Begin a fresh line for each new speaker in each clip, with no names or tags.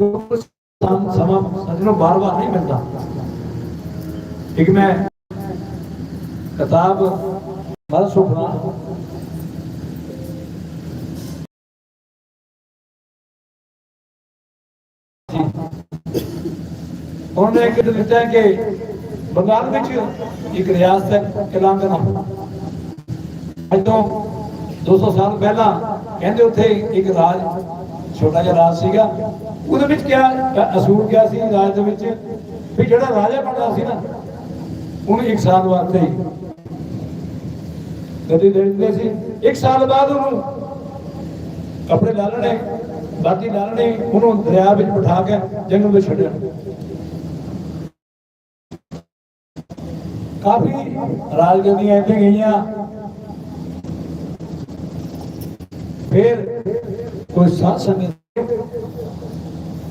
ਕਿਉਂਕਿ ਸਮਾਂ ਸੱਜਣੋਂ ਬਾਰ-ਬਾਰ ਨਹੀਂ ਮਿਲਦਾ। ਇੱਕ ਮੈਂ ਕਿਤਾਬ ਮਨ ਸੁਪਨਾ ਉਹਨੇ ਇੱਕ ਦਿੱਤਾ ਕਿ ਬੰਗਾਲ ਵਿੱਚ ਇੱਕ ਰਿਆਸਤ ਹੈ, ਤੇਲੰਗਾਨਾ। ਅੱਜ ਤੋਂ 200 ਸਾਲ ਪਹਿਲਾਂ ਕਹਿੰਦੇ ਉੱਥੇ ਇੱਕ ਰਾਜ, ਛੋਟਾ ਜਿਹਾ ਰਾਜ ਸੀਗਾ। ਉਹਦੇ ਵਿੱਚ ਕਿਹਾ ਅਸੂਲ ਕਿਆ ਸੀ ਰਾਜ ਦੇ ਵਿੱਚ ਵੀ ਜਿਹੜਾ ਰਾਜਾ ਬਣਦਾ ਸੀ ਨਾ, ਉਹਨੂੰ ਇੱਕ ਸਾਲ ਵਾਸਤੇ ਹੀ ਕਦੇ ਦਿੰਦੇ ਸੀ। ਇੱਕ ਸਾਲ ਬਾਅਦ ਉਹਨੂੰ ਕੱਪੜੇ ਲਾ ਲੈਣੇ, ਬਾਕੀ ਲਾ ਉਹਨੂੰ ਦਰਿਆ ਵਿੱਚ ਬਿਠਾ ਕੇ ਜੰਗਲ ਵਿੱਚ ਛੱਡਿਆ। ਕਾਫੀ ਰਾਜਗੱਦੀਆਂ ਇੱਥੇ ਗਈਆਂ। ਫਿਰ ਕੋਈ ਸਾਧ ਸੰਗਤ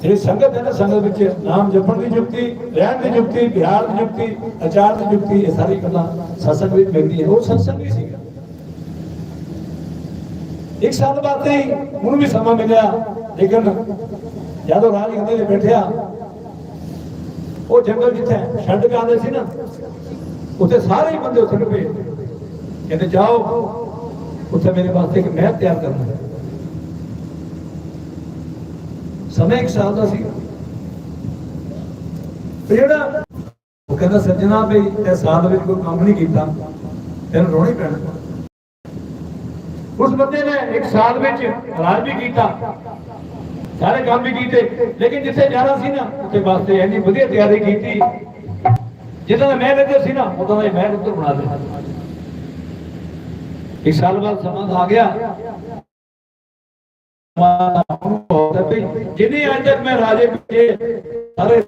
ਜਿਹੜੀ ਸੰਗਤ ਹੈ ਨਾ ਸੰਗਤ ਵਿੱਚ ਨਾਮ ਜਪਣ ਦੀ ਜੁਗਤੀ ਰਹਿਣ ਦੀ ਜੁਗਤੀ ਬਿਹਾਰ ਦੀ ਜੁਗਤੀ ਅਚਾਰ ਦੀ ਜੁਗਤੀ ਇਹ ਸਾਰੀ ਗੱਲਾਂ ਸਤਸੰਗ ਵਿੱਚ ਮਿਲਦੀ ਹੈ ਉਹ ਸਤਸੰਗ ਵੀ ਸੀਗਾ। ਇੱਕ ਸਾਲ ਬਾਅਦ ਹੀ ਉਹਨੂੰ ਵੀ ਸਮਾਂ ਮਿਲਿਆ। ਲੇਕਿਨ ਜਦੋਂ ਰਾਜ ਗੱਦੀ ਤੇ ਬੈਠਿਆ, ਉਹ ਜੰਗਲ ਜਿੱਥੇ ਛੱਡ ਕੇ ਆਉਂਦੇ ਸੀ ਨਾ, ਉੱਥੇ ਸਾਰੇ ਹੀ ਬੰਦੇ ਉੱਥੇ ਨੂੰ ਕਹਿੰਦੇ, ਜਾਓ, ਉੱਥੇ ਮੇਰੇ ਵਾਸਤੇ ਇੱਕ ਮਹਿਲ ਤਿਆਰ ਕਰਨਾ ਹੈ ਸਮੇਂ ਇੱਕ ਸਾਲ ਦਾ ਸੀ ਤੇ ਜਿਹੜਾ ਉਹ ਕਹਿੰਦਾ, ਸੱਜਣਾ ਵੀ ਇਹ ਸਾਲ ਵਿੱਚ ਕੋਈ ਕੰਮ ਨਹੀਂ ਕੀਤਾ, ਤੈਨੂੰ ਰੋਣੀ ਪੈਣਾ। ਉਸ ਬੰਦੇ ਨੇ ਇੱਕ ਸਾਲ ਵਿੱਚ ਰਾਜ ਵੀ ਕੀਤਾ, ਸਾਰੇ ਕੰਮ ਵੀ ਕੀਤੇ, ਲੇਕਿਨ ਜਿੱਥੇ ਜਾਣਾ ਸੀ ਨਾ, ਉੱਥੇ ਵਾਸਤੇ ਇੰਨੀ ਵਧੀਆ ਤਿਆਰੀ ਕੀਤੀ, ਜਿੱਦਾਂ ਦਾ ਮਹਿਲ ਇੱਧਰ ਸੀ ਨਾ, ਉਦਾਂ ਦਾ ਮੈਂ ਮਹਿਲ ਉੱਧਰ ਬਣਾ ਦਿੱਤਾ ਇੱਕ ਸਾਲ ਬਾਅਦ ਸਮਾਂ ਆ ਗਿਆ। ਜਿੰਨੇ ਅੱਜ ਮੈਂ ਰਾਜੇ ਪਿੱਛੇ ਸਾਰੇ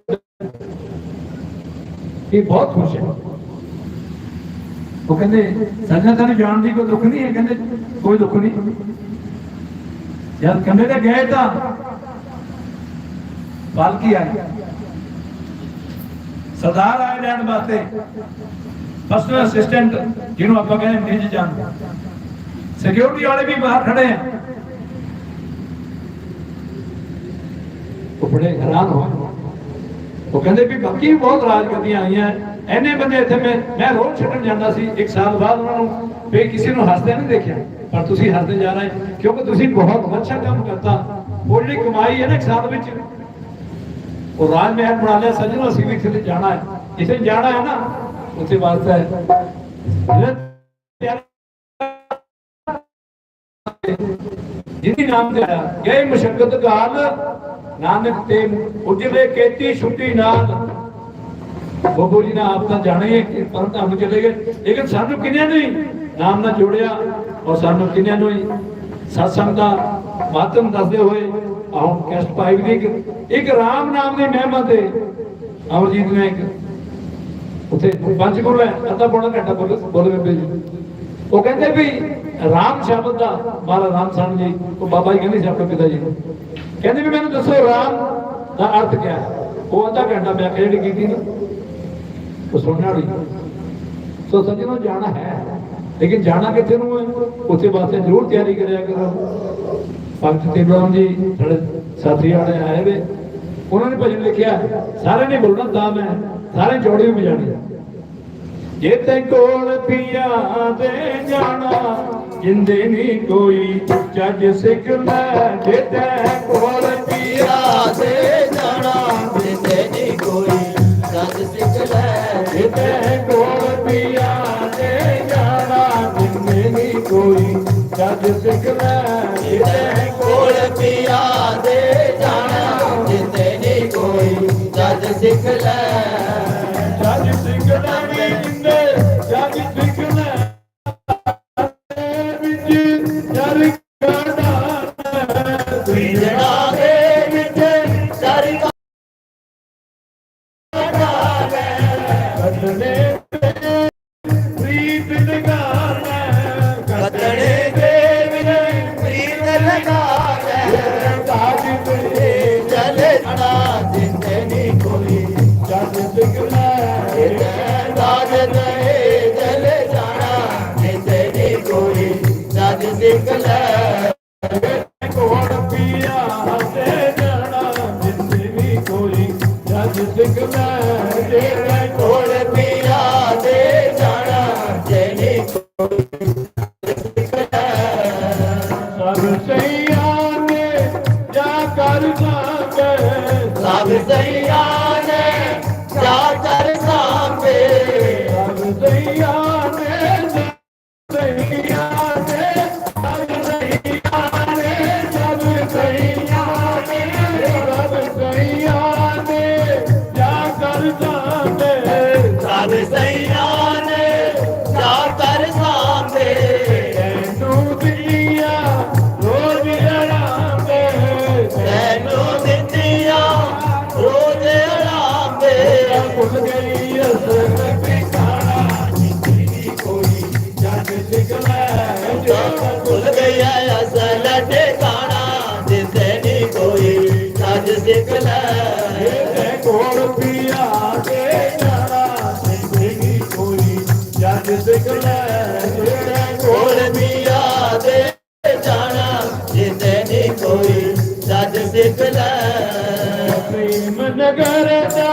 ਇਹ ਬਹੁਤ ਖੁਸ਼ ਹੈ ਉਹ ਕਹਿੰਦੇ ਸੰਜਾ ਤੈਨੂੰ ਜਾਣ ਦੀ ਕੋਈ ਦੁੱਖ ਨਹੀਂ ਹੈ ਕਹਿੰਦੇ ਕੋਈ ਦੁੱਖ ਨਹੀਂ ਜਦ ਕੰਡੇ ਤੇ ਗਏ ਤਾਂ ਪਾਲਕੀ ਆਈ ਸਰਦਾਰ ਆਏ ਲੈਣ ਵਾਸਤੇ ਪਰਸਨਲ ਅਸਿਸਟੈਂਟ ਜਿਹਨੂੰ ਆਪਾਂ ਕਹਿੰਦੇ ਨਿੱਜ ਜਾਨ ਸਿਕਿਉਰਿਟੀ ਵਾਲੇ ਵੀ ਬਾਹਰ ਖੜੇ ਆ ਉਹ ਬੜੇ ਹੈਰਾਨ ਹੋਏ ਉਹ ਕਹਿੰਦੇ ਵੀ ਬਾਕੀ ਬਹੁਤ ਰਾਜਗੱਦੀਆਂ ਆਈਆਂ। ਐਨੇ ਬੰਦੇ ਇੱਥੇ ਮੈਂ ਮੈਂ ਰੋਜ਼ ਛੱਡਣ ਜਾਂਦਾ ਸੀ। ਇੱਕ ਸਾਲ ਬਾਅਦ ਉਹਨਾਂ ਨੂੰ ਵੀ ਕਿਸੇ ਨੂੰ ਹੱਸਦੇ ਨਹੀਂ ਦੇਖਿਆ। ਪਰ ਤੁਸੀਂ ਹੱਸਦੇ ਜਾ ਰਹੇ ਕਿਉਂਕਿ ਤੁਸੀਂ ਬਹੁਤ ਅੱਛਾ ਕੰਮ ਕਰਤਾ। ਉਹ ਜਿਹੜੀ ਕਮਾਈ ਹੈ ਨਾ ਇੱਕ ਸਾਲ ਵਿੱਚ। ਉਹ ਰਾਜ ਮਹਿਲ ਬਣਾ ਲਿਆ। ਸੱਜਣੋ, ਅਸੀਂ ਵੀ ਇੱਥੇ ਜਾਣਾ ਹੈ। ਜਿੱਥੇ ਜਾਣਾ ਹੈ ਨਾ। ਉੱਥੇ ਵਾਸਤਾ ਹੈ ਜਿਹੜਾ ਨਾਮ ਤੇ ਆਇਆ। ਗਏ ਮੁਸ਼ਕਲ ਗਾਲ ਨਾਨਕ ਤੇ ਉਜਲੇ ਕੀਤੀ ਛੁੱਟੀ ਨਾਲ। ਬੱਬੂ ਜੀ ਨੇ ਆਪ ਤਾਂ ਜਾਣੇ ਹੀ ਕਿ ਚਲੇ ਗਏ। ਲੇਕਿਨ ਸਾਨੂੰ ਕਿੰਨਿਆਂ ਨੂੰ ਨਾਮ ਨਾਲ ਜੋੜਿਆ ਔਰ ਸਾਨੂੰ ਕਿੰਨਿਆਂ ਨੂੰ ਸਤਸੰਗ ਦਾ ਮਾਧਿਅਮ ਦੱਸਦੇ ਹੋਏ ਆਉਂ ਕੈਸਟ ਪਾਈ ਵੀ ਇੱਕ ਇੱਕ ਰਾਮ ਨਾਮ ਦੀ ਮਹਿਮਾ ਤੇ ਅਮਰਜੀਤ ਨੇ ਇੱਕ ਉੱਥੇ ਪੰਜ ਗੁਰੂ ਹੈ। ਅੱਧਾ ਪੌਣਾ ਘੰਟਾ ਬੋਲ, ਬੋਲੇ ਬੇਬੇ ਜੀ। ਉਹ ਕਹਿੰਦੇ ਵੀ ਰਾਮ ਸ਼ਬਦ ਦਾ ਮਹਾਰਾ ਰਾਮ ਸਾਹਿਬ ਜੀ, ਉਹ ਬਾਬਾ ਜੀ ਕਹਿੰਦੇ ਸੀ ਆਪਣੇ ਪਿਤਾ ਜੀ ਨੂੰ। ਕਹਿੰਦੇ ਵੀ ਮੈਨੂੰ ਦੱਸੋ ਰਾਮ ਦਾ ਅਰਥ ਕੀ ਹੈ? ਉਹ ਅੱਧਾ ਘੰਟਾ ਮੈਂ ਜਿਹੜੀ ਕੀਤੀ ਨਾ। ਉਹ ਸੁਣਨ ਵਾਲੀ। ਸੋ ਸੱਜਣੋ, ਜਾਣਾ ਹੈ। ਲੇਕਿਨ ਜਾਣਾ ਕਿੱਥੇ ਨੂੰ ਹੈ? ਉੱਥੇ ਵਾਸਤੇ ਜ਼ਰੂਰ ਤਿਆਰੀ ਕਰਿਆ ਕਰੋ। ਭਗਤ ਤੇਬਰਾਮ ਜੀ, ਸਾਡੇ ਸਾਥੀ ਵਾਲੇ ਆਏ ਵੇ। ਉਹਨਾਂ ਨੇ ਭਜਨ ਲਿਖਿਆ ਸਾਰੇ ਨੇ ਬੋਲਣਾ ਤਾਂ ਮੈਂ ਸਾਰੇ ਜੋੜੀ ਵੀ ਵਜਾਣੀ ਹੈ ਕੋਲ ਪੀਆ ਦੇ ਜਾਣਾ, ਜਿੰਦੇ ਨਹੀਂ ਕੋਈ ਚੱਜ ਸਿੱਖ ਲੈ, ਜੇ ਕੋਲ ਪੀਆ
ਦੇ ਜਾਣਾ, ਜਿੰਦੇ ਨਹੀਂ ਕੋਈ ਚੱਜ ਸਿੱਖ ਲੈ,
ਜੇ ਕੋਲ ਪੀਆ ਦੇ ਜਾਣਾ, ਜਿੰਦੇ ਨਹੀਂ ਕੋਈ ਜੱਜ ਸਿੱਖ ਲੈ, ਜੇ
ਕੋਲ ਪੀਆ ਦੇ ਜਾਣਾ, ਜਿੰਦੇ ਨਹੀਂ ਕੋਈ ਜੱਜ ਸਿੱਖ ਲੈ।
ਜੱਜ ਸਿੱਖ ਲੈ
प्रेम नगरचा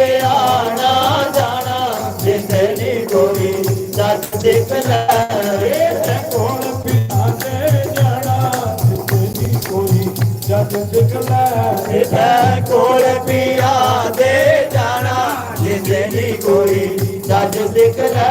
ਆਵੇ ਆਣਾ ਜਾਣਾ ਜਿੰਦਨੀ ਕੋਈ ਸੱਚ ਦੇਖ ਲੈ
ਕੋਲ ਪਿਆਦੇ ਜਾਣਾ ਜਿੰਦਨੀ ਕੋਈ ਜਦ ਦੇਖ ਲੈ
ਤੈ ਕੋਲ ਪਿਆਦੇ ਜਾਣਾ ਜਿੰਦਨੀ ਕੋਈ ਸੱਚ ਦੇਖ ਲੈ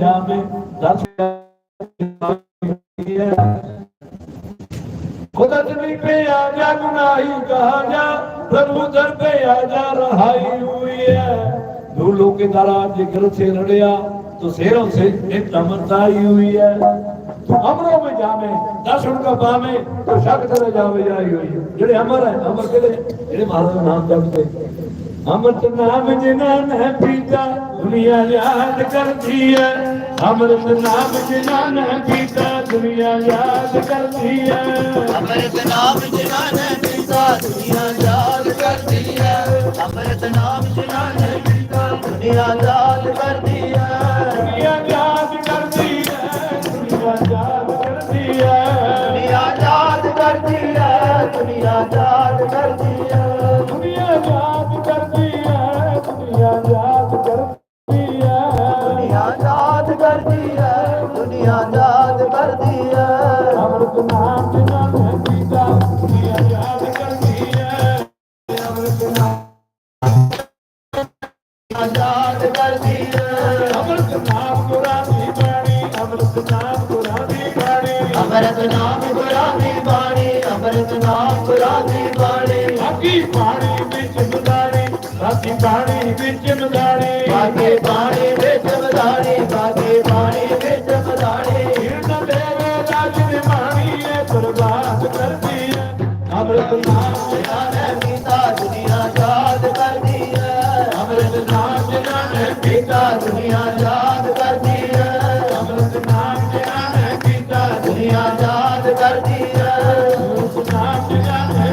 यहाँ पे दस खुदा ज़मीन पे आजा गुनाही कहा जा, प्रभु दर पे आजा रहाई हुई है। धूलों के द्वारा ज़िक्र से लड़िया तो शेरों से नितमताई हुई है। तो अमरों में जावे दर्शन का पावे तो शक चले जावे जाई हुई जेड़े अमर है, अमर के जेड़े महाराज नाम जपते ਅੰਮ੍ਰਿਤ ਨਾਮ ਜਿਨ੍ਹਾਂ ਨੇ ਪੀਤਾ ਦੁਨੀਆ ਯਾਦ ਕਰਦੀ ਹੈ ਅੰਮ੍ਰਿਤ ਨਾਮ ਜਿਨ੍ਹਾਂ ਨੇ ਪੀਤਾ ਦੁਨੀਆ ਯਾਦ ਕਰਦੀ ਹੈ
ਅੰਮ੍ਰਿਤ ਨਾਮ ਜਿਨ੍ਹਾਂ ਨੇ ਪੀਤਾ ਦੁਨੀਆ ਯਾਦ ਕਰਦੀ ਹੈ ਅੰਮ੍ਰਿਤ ਨਾਮ ਜਿਨ੍ਹਾਂ ਨੇ ਪੀਤਾ ਦੁਨੀਆ ਯਾਦ ਕਰਦੀ ਹੈ
ਦੁਨੀਆ ਯਾਦ ਕਰਦੀ ਹੈ ਦੁਨੀਆ ਯਾਦ ਕਰਦੀ ਹੈ
ਦੁਨੀਆ ਯਾਦ ਕਰਦੀ ਹੈ ਦੁਨੀਆ
Maria.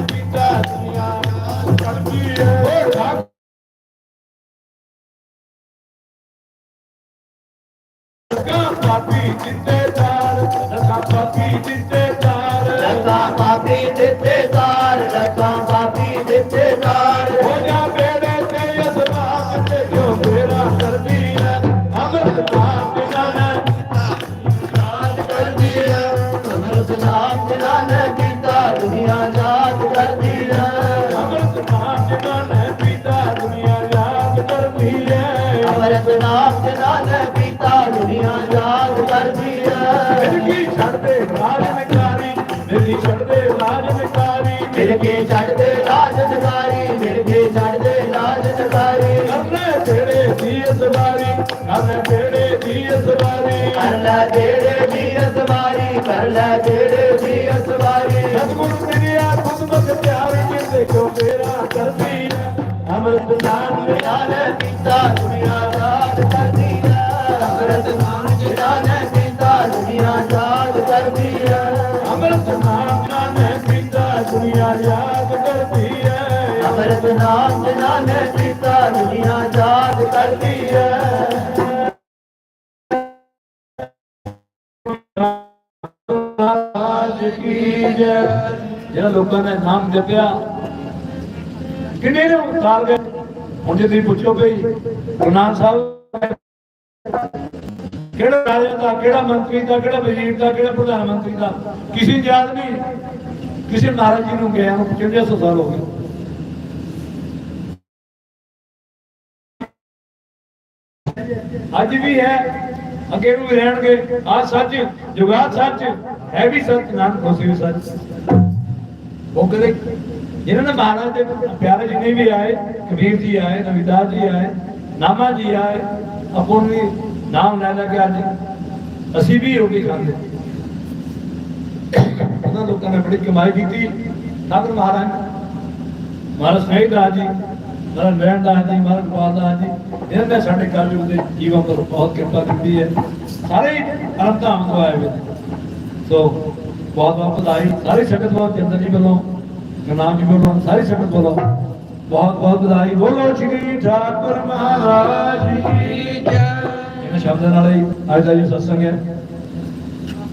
ਪੀਤਾ ਦੁਨੀਆ ਨਾਲ ਚੜਦੀ ਏ ਓ ਠਾਕ ਕਾ ਪਾਪੀ ਜਿੱਤੇ ਦਾਰ ਕਾ ਪਾਪੀ ਜਿੱਤੇ
ਕਰ ਲੈ ਜਿਹੜੇ ਵੀ ਅਸਵਾਰੀ, ਕਰ ਲੈ ਜਿਹੜੇ ਵੀ ਅਸਵਾਰੀ।
ਸਤਗੁਰ ਮਿਲਿਆ ਤੁਧ ਮਤ ਪਿਆਰ ਜਿੰਦੇ ਕੋ ਮੇਰਾ ਕਰਦੀ ਅਮਰਤ ਦਾਨ
ਮਿਲਾ ਲੈ ਕੀਤਾ ਦੁਨੀਆ ਦਾਤ ਕਰਦੀ ਅਮਰਤ ਦਾਨ ਮਿਲਾ ਲੈ ਕੀਤਾ ਦੁਨੀਆ ਦਾਤ ਕਰਦੀ
ਅਮਰਤ ਦਾਨ ਮਿਲਾ ਲੈ ਕੀਤਾ ਦੁਨੀਆ ਯਾਦ ਕਰਦੀ
ਅਮਰਤ ਨਾਮ ਜਨਾ ਨੇ ਕੀਤਾ ਦੁਨੀਆ ਯਾਦ ਕਰਦੀ ਹੈ।
ਜਿਹੜਾ ਲੋਕਾਂ ਨੇ ਨਾਮ ਜਪਿਆ। ਕਿੰਨੇ ਨੇ ਉਤਾਰ ਗਏ? ਹੁਣ ਜੇ ਤੁਸੀਂ ਪੁੱਛੋ ਭਈ ਗੁਰੂ ਨਾਨਕ ਸਾਹਿਬ ਕਿਹੜਾ ਰਾਜਾ ਦਾ, ਕਿਹੜਾ ਮੰਤਰੀ ਦਾ, ਕਿਹੜਾ ਵਜ਼ੀਰ ਦਾ, ਕਿਹੜਾ ਪ੍ਰਧਾਨ ਮੰਤਰੀ ਦਾ? ਕਿਸੇ ਯਾਦ ਨਹੀਂ। ਕਿਸੇ ਮਹਾਰਾਜ ਜੀ ਨੂੰ ਗਿਆ ਨੂੰ 55 ਸਾਲ ਹੋ ਗਏ। ਅੱਜ ਵੀ ਹੈ, ਅੱਗੇ ਨੂੰ ਵੀ ਰਹਿਣਗੇ। ਆ ਸੱਚ ਜੁਗਾਤ ਸੱਚ, ਹੈ ਵੀ ਸੱਚ, ਨਾਨਕ ਹੋਸੀ ਵੀ ਸੱਚ। ਉਹ ਕਹਿੰਦੇ, ਜਿਨ੍ਹਾਂ ਨੇ ਮਹਾਰਾਜ ਦੇ ਪਿਆਰੇ ਜਿੰਨੇ ਵੀ ਆਏ, ਕਬੀਰ ਜੀ ਆਏ ਰਵਿਦਾਸ ਜੀ ਆਏ, ਨਾਮਾ ਜੀ ਆਏ, ਆਪੋ ਵੀ ਨਾਮ ਲੈ ਲੈ ਕੇ ਅੱਜ ਅਸੀਂ ਵੀ ਰੋਟੀ ਖਾਂਦੇ ਉਹਨਾਂ ਲੋਕਾਂ ਨੇ ਬੜੀ ਕਮਾਈ ਕੀਤੀ। ਸਾਗਰ ਮਹਾਰਾਜ ਮਹਾਰਾਜ ਸਹਿਜ ਰਾਜ ਜੀ, ਮਹਾਰਾਜ ਨਰੈਣ ਦਾਸ ਜੀ, ਮਹਾਰਾਜ ਗੋਪਾਲ ਦਾਸ ਜੀ, ਇਹਨਾਂ ਨੇ ਸਾਡੇ ਕਲਯੁਗ ਦੇ ਜੀਵਾਂ ਪਰ ਬਹੁਤ ਕਿਰਪਾ ਕੀਤੀ ਹੈ। ਸਾਰੇ ਹੀ ਧਾਮ ਤੋਂ ਆਏ ਹੋਏ ਸੋ ਬਹੁਤ ਬਹੁਤ ਵਧਾਈ ਸਾਰੀ ਸੰਗਤ ਵੱਲੋਂ ਚੰਦਰ ਜੀ ਵੱਲੋਂ ਗੁਰਨਾਮ ਜੀ ਵੱਲੋਂ ਸਾਰੀ ਸੰਗਤ ਵੱਲੋਂ ਬਹੁਤ ਬਹੁਤ ਵਧਾਈ ਬੋਲੋ ਸ਼੍ਰੀ ਠਾਕੁਰ ਮਹਾਰਾਜ ਕੀ ਜੈ ਇਹਨਾਂ ਸ਼ਬਦਾਂ ਨਾਲ ਹੀ ਅੱਜ ਦਾ ਜੋ ਸਤਸੰਗ ਹੈ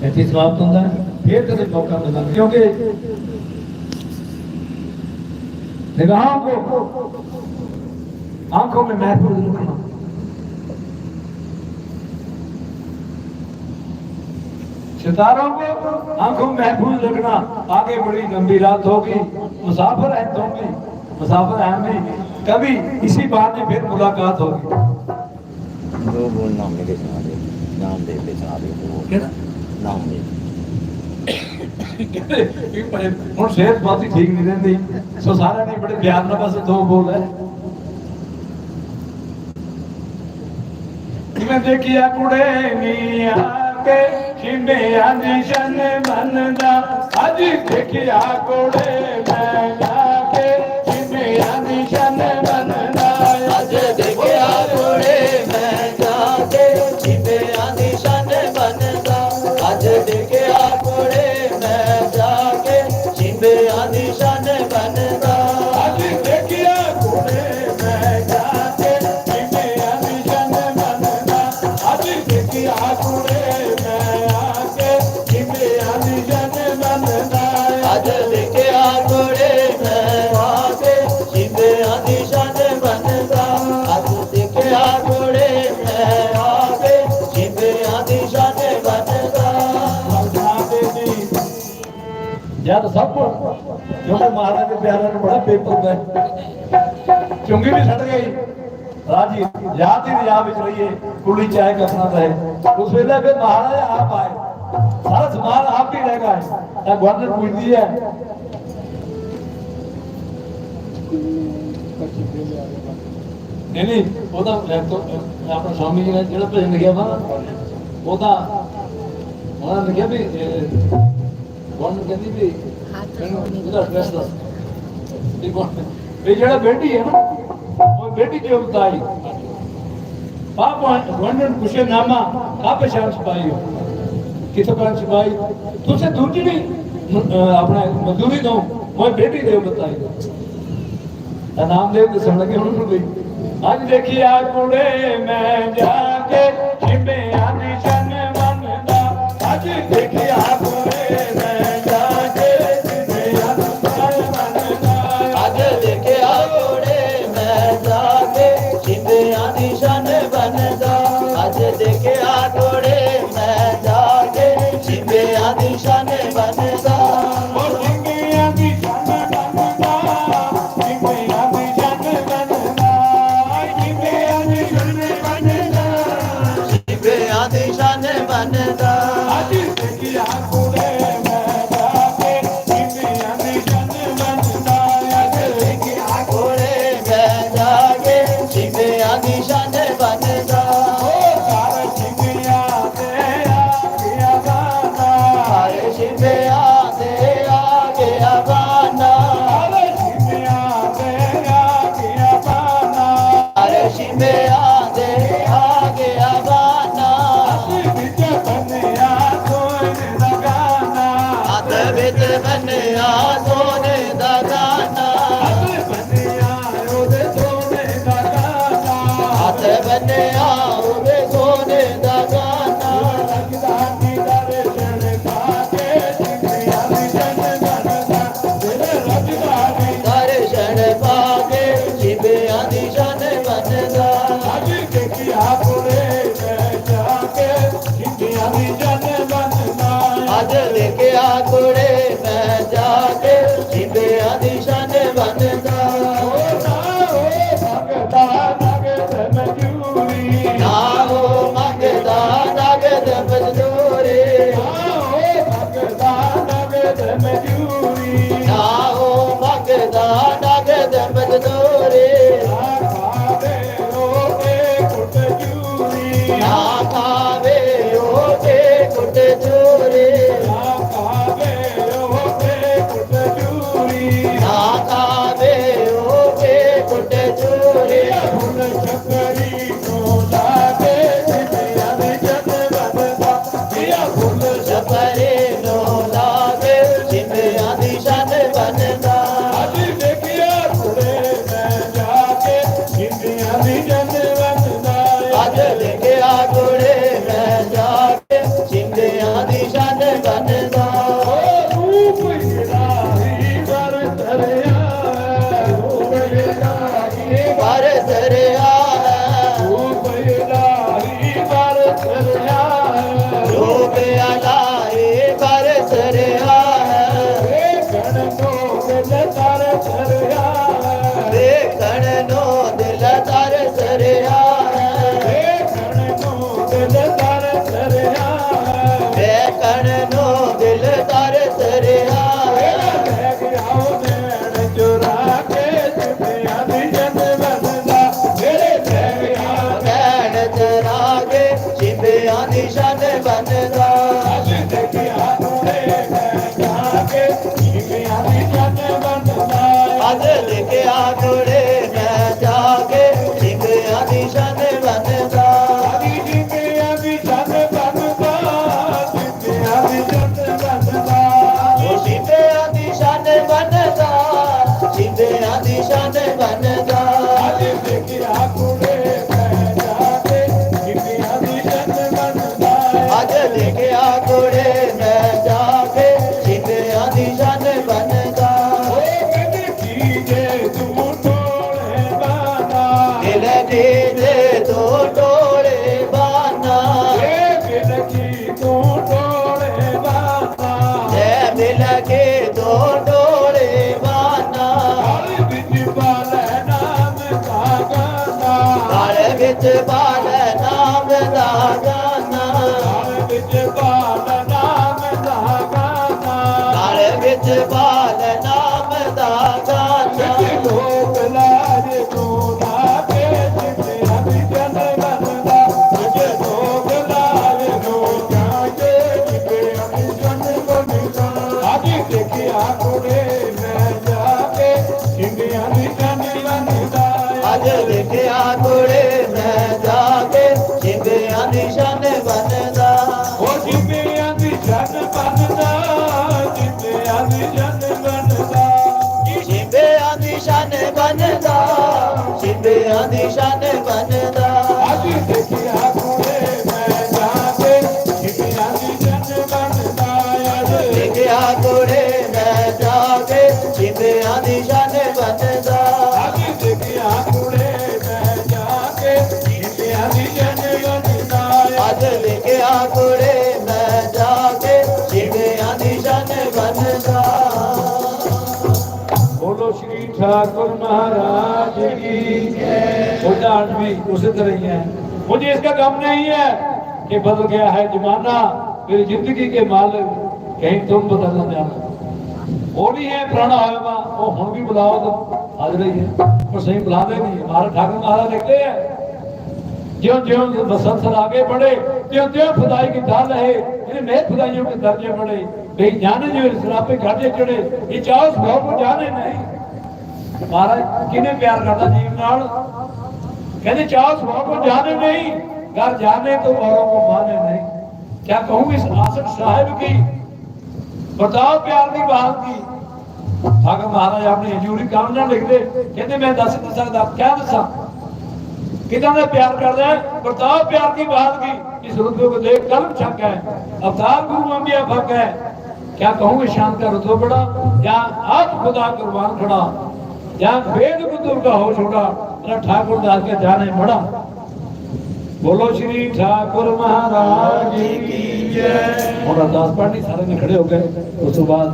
ਇੱਥੇ ਹੀ ਸਮਾਪਤ ਹੁੰਦਾ ਹੈ ਫਿਰ ਕਦੇ ਮੌਕਾ ਮਿਲਦਾ ਕਿਉਂਕਿ निगाहों को आंखों में महफूज रखना सितारों को आंखों में महफूज रखना आगे बड़ी गंभीर रात होगी मुसाफिर है तुम भी मुसाफिर है हम भी कभी इसी बात में फिर मुलाकात होगी
ਦੋ ਬੋਲ ਨਾਮ ਦੇ ਸੁਣਾ ਦੇ ਨਾਮ ਦੇ ਦੇ ਸੁਣਾ ਦੇ ਦੋ
ਕਿਹੜਾ
ਨਾਮ ਦੇ
ਹੁਣ ਸਿਹਤ ਬਹੁਤੀ ਠੀਕ ਨਹੀਂ ਰਹਿੰਦੀ ਸੋ ਸਾਰਿਆਂ ਨੇ ਬੜੇ ਪਿਆਰ ਨਾਲ ਬਸ ਦੋ ਬੋਲ ਹੈ ਜਿਵੇਂ ਦੇਖਿਆ ਕੁੜੇ ਨੀ ਆ ਕੇ ਚਿੰਬਿਆਂ ਦੀ ਸ਼ਨ ਮੰਨਦਾ ਅੱਜ ਦੇਖਿਆ ਕੋੜੇ ਮੈਂ ਪੇਪਰ ਦਾ ਚੁੰਗੀ ਵੀ ਛੱਡ ਗਈ ਰਾਜੀ ਯਾਦ ਹੀ ਯਾਦ ਵਿੱਚ ਰਹੀਏ ਕੁੜੀ ਚਾਹੇ ਕਰਨਾ ਰਹੇ ਉਸ ਵੇਲੇ ਫਿਰ ਮਹਾਰਾਜ ਆਪ ਆਏ ਸਾਰਾ ਸਮਾਨ ਆਪ ਹੀ ਰਹਿ ਗਿਆ ਤਾਂ ਗਵਰਨਰ ਪੁੱਛਦੀ ਹੈ ਨਹੀਂ ਨਹੀਂ ਉਹ ਤਾਂ ਲੈ ਤੋਂ ਆਪਣਾ ਸਵਾਮੀ ਜੀ ਨੇ ਜਿਹੜਾ ਭਜਨ ਲਿਖਿਆ ਵਾ ਨਾ, ਉਹ ਤਾਂ ਉਹਨਾਂ ਨੇ ਲਿਖਿਆ ਵੀ ਅਹ, ਕੌਣ ਕਹਿੰਦੀ ਵੀ ਮੈਨੂੰ ਇਹਦਾ ਐਡਰੈਸ ਦੱਸ ਵੀ ਜਿਹੜਾ ਬੇਟੀ ਹੈ ਨਾ, ਉਹ ਬੇਟੀ ਦੀ ਉਤਾਈ ਪਾਪ ਵੰਡਨ ਕੁਸ਼ੇ ਨਾਮਾ ਕਾਪੇ ਸ਼ਾਨ ਸਿਪਾਹੀ ਕਿਥੋਂ ਕਰਨ ਸਿਪਾਹੀ? ਤੁਸੀਂ ਦੂਜੀ ਨਹੀਂ ਆਪਣਾ ਮਜ਼ਦੂਰੀ ਦੋ ਉਹ ਬੇਟੀ ਦੇ ਬਤਾਈ ਦਾ ਨਾਮ ਦੇ ਦੱਸਣ ਲੱਗੇ ਕੇ ਹੁਣ ਵੀ। ਅੱਜ ਦੇਖਿਆ ਕੁੜੇ ਮੈਂ ਜਾ ਕੇ ਅੱਜ ਦੇਖਿਆ ਅੰਮ੍ਰਿਤ ਬੰਨਿਆ ਸੋਨੇ
ਦਾ ਦਾਨ।
ਕਾਲ
ਬਾਲ ਨਾਮ ਦਾ ਗਾਨਾ।
ਕਾਲ ਵਿੱਚ ਪਾਲੇ ਨਾਮ ਦਾ ਗਾਨਾ।
ਕਾਲ ਵਿੱਚ ਬਾਲ ਨਾਮ ਦਾ ਗਾਨਾ
ਵਿੱਚ ਲੋਕ ਲਾਜ ਤੂੰ ਨਾ ਕੇ ਜਿੱਤੇ ਜਨ ਬਣਦਾ ਵਿੱਚ ਲੋਕ ਲਾਜ ਨੂੰ ਜਾ ਕੇ ਜਿੱਤੇ ਹਮੀ ਜਨ ਬਣਦਾ ਅੱਜ ਦੇਖਿਆ ਕੁੜੇ। ठाकुर महाराज की जय। उसी तरह ही है। मुझे इसका गम नहीं है कि बदल गया है जमाना मेरी ज़िंदगी के मालिक, कहीं तुम बदल न जाना। वो भी है, पुराना होगा वो हम भी बुलाओ तो हाजिर ही है पर सही बुलाते नहीं, हमारे ठाकुर महाराज लिखते हैं। ज्यो ज्यो बसंत आगे बढ़े त्यों त्यों खुदाई की दाल रहे इन मेहर खुदाइयों के दर्जे बढ़े। वे जाने जो सरापे घाटे चढ़े, ये चाहो को जाने नहीं। महाराज किने प्यार करता जीव नाल कहते चाहो स्वभाव को जाने नहीं घर जाने तो औरों को माने नहीं क्या कहूँ इस आसक साहिब की बताओ प्यार की बात की ठाकुर महाराज अपनी हजूरी काम ना लिखते कहते मैं दस नहीं सकता क्या दसा कितना ने प्यार कर रहा है बताओ प्यार की बात की इस रुतबे को देख कलम छक है अवतार गुरु अम्बिया फक है क्या कहूँ शांत का रुतबा बड़ा या आज खुदा कुर्बान खड़ा ਜਾਂ ਬੇਦ ਬੁਜ਼ੁਰਗ ਹੋ ਛੋਟਾ ਨਾ ਠਾਕੁਰ ਦਾਸ ਕੇ ਜਾਣੇ ਮੜਾ। ਬੋਲੋ ਸ਼੍ਰੀ ਠਾਕੁਰ ਮਹਾਰਾਜ ਜੀ ਕੀ ਜੈ। ਹੁਣ ਅਰਦਾਸ ਪੜਨੀ ਸਾਰੇ ਨੇ ਖੜੇ ਹੋ ਗਏ। ਉਸ ਤੋਂ ਬਾਅਦ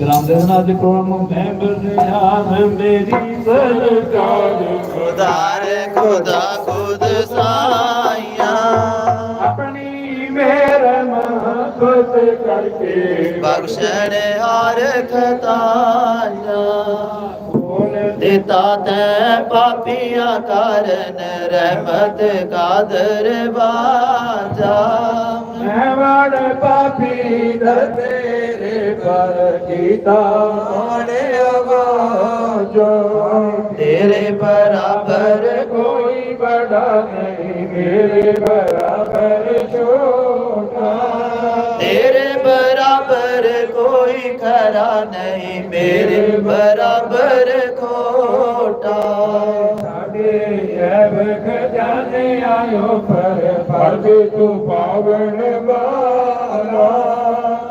ਗ੍ਰਾਮ ਦੇਵਨਾ ਦੇ ਪ੍ਰੋਗਰਾਮ ਮੈਂ ਬਿਰਧਿਆਨ ਮੇਰੀ ਸਰਕਾਰ
ਖੁਦਾਰੇ ਖੁਦਾ ਖੁਦ ਸਾਈਆਂ।
ਆਪਣੀ ਮੇਰ ਮਹੱਬਤ ਕਰਕੇ
ਬਖਸ਼ਣ ਹਰ ਖਤਾਇਆ ਦਿੱਤਾ ਤੈ ਪਾਪੀਆਂ ਕਾਰਨ ਰਹਿਮਤ ਕਾਦਰ ਬਾਜਾ
ਮੈਂ ਵੜ ਪਾਪੀ ਦਰ ਤੇਰੇ ਪਰ ਕੀਤਾ ਮੋੜੇ ਅਗਾਜੋ
ਤੇਰੇ ਬਰਾਬਰ
ਕੋਈ ਬੜਾ ਨਹੀਂ ਮੇਰੇ ਬਰਾਬਰ ਛੋਟਾ
ਨਹੀਂ ਮੇਰੇ ਬਰਾਬਰ ਖੋਟਾ।
ਸਾਡੇ ਐਬ ਖਜ਼ਾਨੇ ਆਇਓ ਪਰ ਪਰਦੇ ਤੂੰ ਪਾਵਨ ਵਾਲਾ।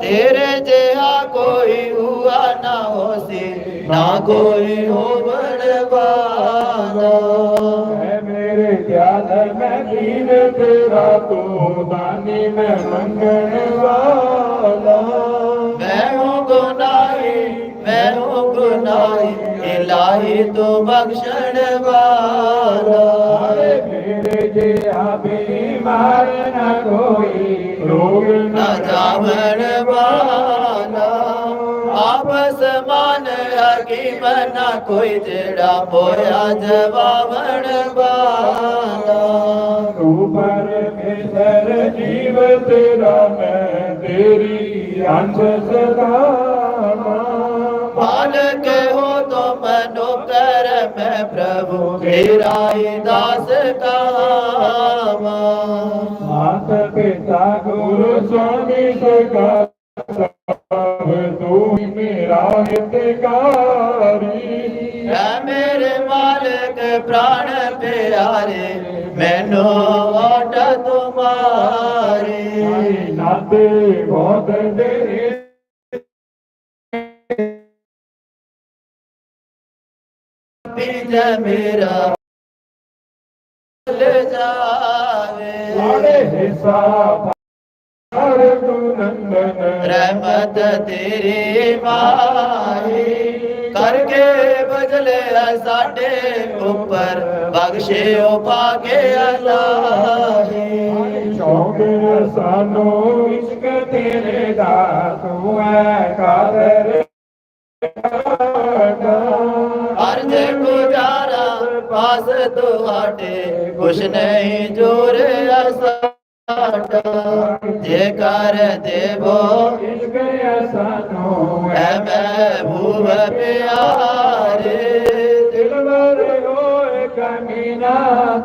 ਤੇਰੇ ਜਿਹਾ ਕੋਈ ਹੁਆ ਨਾ ਹੋਸੀ ਨਾ ਕੋਈ ਹੋਵਣ ਵਾਲਾ।
ਮੇਰੇ ਧਿਆਨ ਮੈਂ ਦੀਨ ਤੇਰਾ ਤੂੰ ਦਾਨੀ ਮੈਂ ਮੰਗਣ ਵਾਲਾ।
ਹੂੰ ਗੁਨਾਹੀ ਇਲਾਹੀ ਤੂੰ ਬਖਸ਼ਣ ਵਾਲਾ
ਹਾਏ ਮੇਰੇ ਜਿਹਾ ਬਿਮਾਰ ਨਾ ਕੋਈ ਰੋਗ
ਨਾ ਜਾਵਣ ਵਾਲਾ ਆਪ ਸਮਾਨ ਹਕੀਮ ਨਾ ਕੋਈ ਜਿਹੜਾ ਹੋਇਆ ਜਵਾਵਣ ਵਾਲਾ
ਤੂੰ ਪਰਮੇਸ਼ਰ ਜੀਵ ਤੇਰਾ ਮੈਂ ਤੇਰੀ ਅੰਸ਼ ਸਦਾ
ਮਾਲਕ ਹੋ ਤੋ ਮਨੋ ਕਰ ਮੈਂ ਪ੍ਰਭੂ ਤੇਰਾ ਹੀ ਦਾਸ ਕਾਵਾ
ਮਾਤ ਪਿਤਾ ਗੁਰੂ ਸਵਾਮੀ ਸਗਾ
ਤੂੰ ਹੀ ਮੇਰਾ ਹਿਤਕਾਰੀ
ਹੈ ਮੇਰੇ ਮਾਲਕ ਪ੍ਰਾਣ ਪਿਆਰੇ ਮੈਨੂੰ ਓਟ ਤੁਮਾਰੀ
ਨਾਤੇ ਬਹੁਤ ਤੇਰੇ
ਪਿਜ ਮੇਰਾ ਲੈ ਜਾਵੇ।
ਲਾੜੇ ਹਿਸਾਬ ਹਰ ਤੂੰ ਨੰਦਨ
ਰਹਿਮਤ ਤੇਰੀ ਮਾਹੀ ਕਰਕੇ ਬਦਲੇ ਸਾਡੇ ਉੱਪਰ। ਬਖਸ਼ਿਓ ਪਾਕੇ ਅਲਾਹੀ।
ਸ਼ੌਕ ਸਾਨੂੰ ਇਸ਼ਕ ਤੇਰੇ ਦਾ ਤੂੰ ਹੈ ਕਾਦਰ।
ਅਰਜ ਗੁਜ਼ਾਰਾ ਪਾਸ ਤੁਹਾਡੇ। ਕੁਛ ਨਹੀਂ ਜੋਰ ਸਾਡਾ। ਜੇ ਕਰ ਦੇਵੋ
ਇਸ਼ਕ ਸਾਨੂੰ
ਐ ਮਹਿਬੂਬ ਪਿਆਰੇ।
ਦਿਲਵਰ ਹੋਏ ਕਮੀਨਾ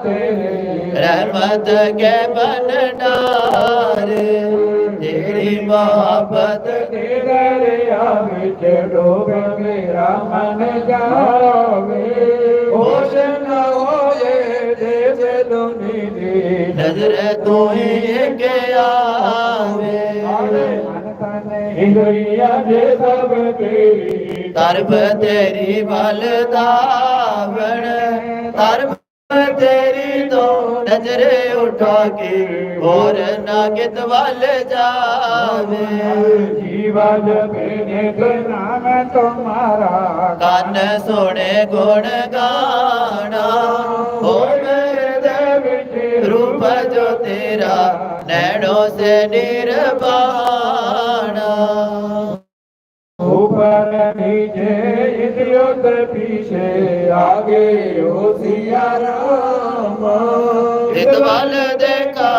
ਤੇਰੇ
ਰਹਿਮਤ ਕੇ ਭੰਡਾਰੇ, ਤੇਰੀ ਮੁਹੱਬਤ।
ਤੇ ਦਰਿਆ ਵਿੱਚ ਡੋਬ ਮੇਰਾ ਮਨ ਜਾਵੇ
ਨਜ਼ਰ ਤੂੰ ਹੀ ਇੱਕ ਆਵੇ।
ਇੰਦਰੀਆ ਜੇ ਸਭ ਤੇਰੀ
ਤਰਬ ਤੇਰੀ ਬਲ ਦਾਵਣ ਤਰਬ ਤੇਰੀ ਤੋਂ ਨਜ਼ਰ ਉਠਾ ਕੇ ਹੋਰ ਨਾ ਕਿਤ ਵੱਲ ਜਾਵੇ।
ਜੀਵਨ ਬੇਨੇ ਤੇ ਨਾਮ ਤੁਮਾਰਾ
ਕੰਨ ਸੁਣੇ ਗੁਣ ਗਾਣਾ तेरा नैनों से निर्वाणा
ऊपर नीचे इधर पीछे आगे सिया राम
रितवाल देखा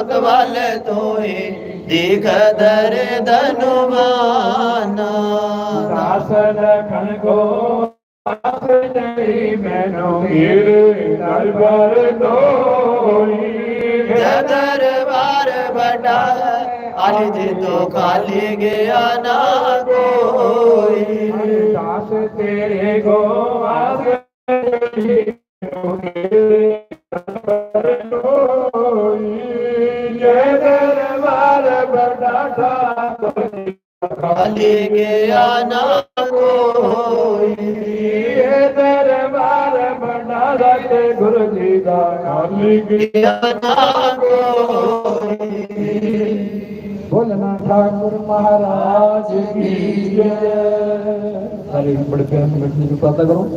उतवाल तो
दिख दर धनुमाना दासन खनगो मैनो गिर दरबार दोई
ਜੈ ਦਰਬਾਰ ਬੜਾ ਹੈ ਅਜ ਜਿਤੋ ਖਾਲੀ ਗਿਆ ਨਾ ਕੋਈ। ਦਾਸ ਤੇਰੇ ਗੋ ਆਸ
ਜੈ ਦਰਬਾਰ ਬੜਾ ਠਾਕੁਰ ਖਾਲੀ
ਗਿਆ ਨਾ
ਬੋਲਣਾ ਠਾਕੁਰ ਮਹਾਰਾਜ ਕੀ ਜੈ ਸਾਰੇ ਬੜੇ ਪਿਆਰ ਨੂੰ ਪ੍ਰਾਰਥਨਾ ਕਰੋ